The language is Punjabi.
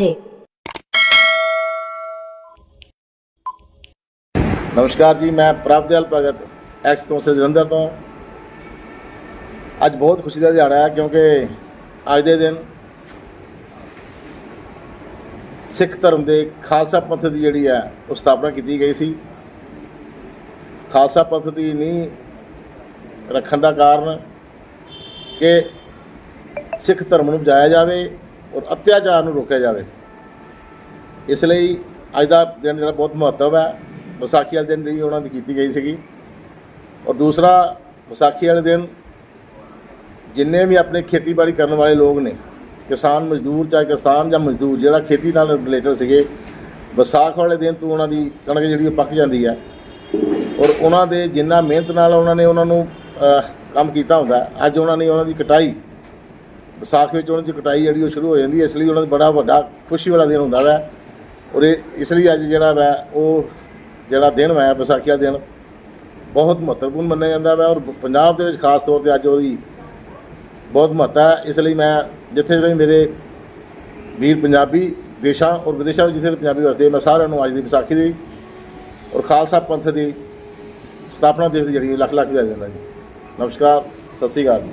थे ਨਮਸਕਾਰ ਜੀ, ਮੈਂ ਪ੍ਰਭਦੇਵ ਭਗਤ, ਐਕਸ ਕੌਂਸਲ ਜਲੰਧਰ ਤੋਂ। ਅੱਜ ਬਹੁਤ ਖੁਸ਼ੀ ਦਾ ਦਿਹਾੜਾ ਹੈ ਕਿਉਂਕਿ ਅੱਜ ਦੇ ਦਿਨ ਸਿੱਖ ਧਰਮ ਦੇ ਖਾਲਸਾ ਪੰਥ ਦੀ ਜਿਹੜੀ ਹੈ, ਉਹ ਸਥਾਪਨਾ ਕੀਤੀ ਗਈ ਸੀ। ਖਾਲਸਾ ਪੰਥ ਦੀ ਨੀਂਹ ਰੱਖਣ ਦਾ ਕਾਰਨ ਕਿ ਸਿੱਖ ਧਰਮ ਨੂੰ ਬਚਾਇਆ ਜਾਵੇ ਔਰ ਅਤਿਆਚਾਰ ਨੂੰ ਰੋਕਿਆ ਜਾਵੇ। ਇਸ ਲਈ ਅੱਜ ਦਾ ਦਿਨ ਜਿਹੜਾ ਬਹੁਤ ਮਹੱਤਵ ਹੈ। ਵਿਸਾਖੀ ਵਾਲੇ ਦਿਨ ਜਿਹੜੀ ਉਹਨਾਂ ਦੀ ਕੀਤੀ ਗਈ ਸੀਗੀ। ਔਰ ਦੂਸਰਾ, ਵਿਸਾਖੀ ਵਾਲੇ ਦਿਨ ਜਿੰਨੇ ਵੀ ਆਪਣੇ ਖੇਤੀਬਾੜੀ ਕਰਨ ਵਾਲੇ ਲੋਕ ਨੇ, ਕਿਸਾਨ ਮਜ਼ਦੂਰ ਚਾਹੇ ਕਿਸਾਨ ਜਾਂ ਮਜ਼ਦੂਰ, ਜਿਹੜਾ ਖੇਤੀ ਨਾਲ ਰਿਲੇਟਡ ਸੀਗੇ, ਵਿਸਾਖ ਵਾਲੇ ਦਿਨ ਤੋਂ ਉਹਨਾਂ ਦੀ ਕਣਕ ਜਿਹੜੀ ਉਹ ਪੱਕ ਜਾਂਦੀ ਹੈ। ਔਰ ਉਹਨਾਂ ਦੇ ਜਿੰਨਾ ਮਿਹਨਤ ਨਾਲ ਉਹਨਾਂ ਨੇ ਉਹਨਾਂ ਨੂੰ ਕੰਮ ਕੀਤਾ ਹੁੰਦਾ ਅੱਜ ਉਹਨਾਂ ਨੇ ਉਹਨਾਂ ਦੀ ਕਟਾਈ, ਵਿਸਾਖ ਵਿੱਚ ਉਹਨਾਂ ਦੀ ਕਟਾਈ ਜਿਹੜੀ ਉਹ ਸ਼ੁਰੂ ਹੋ ਜਾਂਦੀ ਹੈ। ਇਸ ਲਈ ਉਹਨਾਂ ਦਾ ਬੜਾ ਵੱਡਾ ਖੁਸ਼ੀ ਵਾਲਾ ਦਿਨ ਹੁੰਦਾ ਹੈ। ਔਰ ਇਹ ਇਸ ਲਈ ਅੱਜ ਜਿਹੜਾ ਵੈ ਉਹ ਜਿਹੜਾ ਦਿਨ ਹੈ ਵਿਸਾਖੀ ਦਾ ਦਿਨ, ਬਹੁਤ ਮਹੱਤਵਪੂਰਨ ਮੰਨਿਆ ਜਾਂਦਾ ਵਾ ਔਰ ਪੰਜਾਬ ਦੇ ਵਿੱਚ ਖਾਸ ਤੌਰ ਤੇ ਅੱਜ ਉਹਦੀ ਬਹੁਤ ਮਹੱਤਤਾ ਹੈ। ਇਸ ਲਈ ਮੈਂ ਜਿੱਥੇ ਵੀ ਮੇਰੇ ਵੀਰ ਪੰਜਾਬੀ ਦੇਸ਼ਾਂ ਔਰ ਵਿਦੇਸ਼ਾਂ ਵਿੱਚ ਜਿੱਥੇ ਪੰਜਾਬੀ ਵਸਦੇ, ਮੈਂ ਸਾਰਿਆਂ ਨੂੰ ਅੱਜ ਦੀ ਵਿਸਾਖੀ ਦੀ ਔਰ ਖਾਲਸਾ ਪੰਥ ਦੀ ਸਥਾਪਨਾ ਦਿਵਸ ਦੀ ਜਿਹੜੀ ਲੱਖ ਲੱਖ ਵਧਾਈ ਦਿੰਦਾ ਜੀ। ਨਮਸਕਾਰ, ਸਤਿ ਸ੍ਰੀ ਅਕਾਲ ਜੀ।